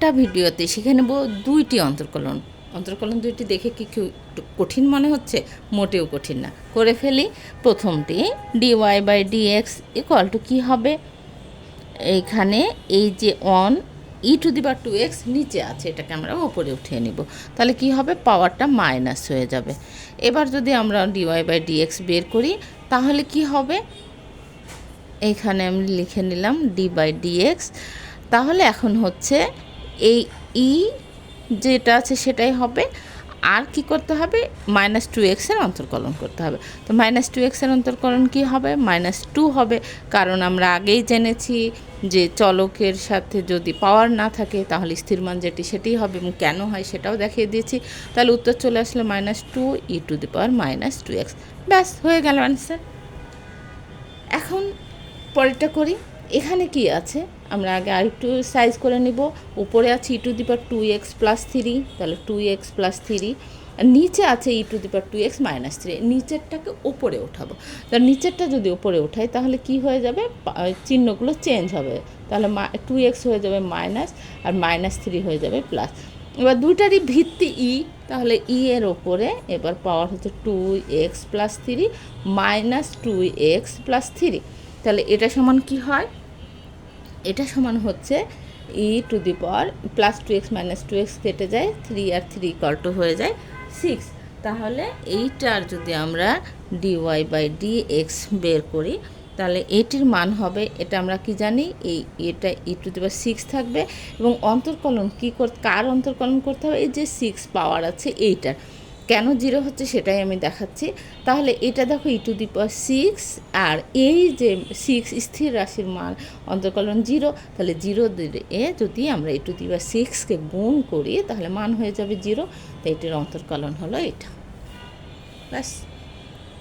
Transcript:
একটা ভিডিওতে শিখে নেব দুইটি অন্তর্কলন। অন্তর্কলন দুইটি দেখে কি কঠিন মনে হচ্ছে? মোটেও কঠিন না। করে ফেলি। প্রথমটি d y by d x equal to কী হবে? এইখানে এই যে on e to the bar two x নিচে আছে, এটাকে আমরা ওপরে উঠিয়ে নিব। তাহলে কি হবে? পাওয়ারটা মাইনাস হয়ে যাবে। এবার যদি আমরা ডিওয়াই বাই ডিএক্স বের করি, তাহলে কি হবে? এইখানে আমি লিখে নিলাম ডি বাই ডিএক্স তাহলে এখন হচ্ছে এই ই যেটা আছে সেটাই হবে। আর কি করতে হবে? মাইনাস টু এক্সের অন্তর্কলন করতে হবে। তো মাইনাস টু এক্সের অন্তর্কলন কি হবে? মাইনাস টু হবে। কারণ আমরা আগেই জেনেছি যে চলকের সাথে যদি পাওয়ার না থাকে, তাহলে স্থির মান যেটি সেটি হবে এবং কেন হয় সেটাও দেখিয়ে দিয়েছি। তাহলে উত্তর চলে আসলো minus two e to the power minus two x ব্যাস, হয়ে গেল অ্যান্সার এখন পরেরটা করি। এখানে কি আছে? আমরা আগে আরেকটু সাইজ করে নিব। উপরে আছে e to the per two x plus three তাহলে টু এক্স প্লাস থ্রি আর নিচে আছে e to the per two x minus three নিচেরটাকে ওপরে ওঠাবো তার নিচেরটা যদি ওপরে ওঠাই তাহলে কি হয়ে যাবে? চিহ্নগুলো চেঞ্জ হবে। তাহলে টু এক্স হয়ে যাবে মাইনাস আর মাইনাস থ্রি হয়ে যাবে প্লাস এবার দুইটারই ভিত্তি ই তাহলে ই এর ওপরে এবার পাওয়ার হচ্ছে two x plus three minus two x plus three তাহলে এটা সমান কি হয়? এটা সমান হচ্ছে e to the power plus two x minus two x কেটে যায় থ্রি আর থ্রি ইকাল টু হয়ে যায় সিক্স তাহলে এইটার যদি আমরা ডিওয়াই বাই ডি এক্স বের করি, তাহলে এটির মান হবে, এটা আমরা কি জানি, এই এটা ই টু দি সিক্স থাকবে এবং অন্তর্কলন কী কর, কার অন্তর্কলন করতে হবে, এই যে সিক্স পাওয়ার আছে এইটার। কেন জিরো হচ্ছে সেটাই আমি দেখাচ্ছি। তাহলে এটা দেখো ই টু দি পাওয়ার সিক্স আর এই যে সিক্স স্থির রাশির মান অন্তর্কলন জিরো, তাহলে জিরো এ যদি আমরা ই টু দি পাওয়ার সিক্সকে গুণ করি, তাহলে মান হয়ে যাবে জিরো। তো এটির অন্তর্কলন হলো এটা। ব্যাস।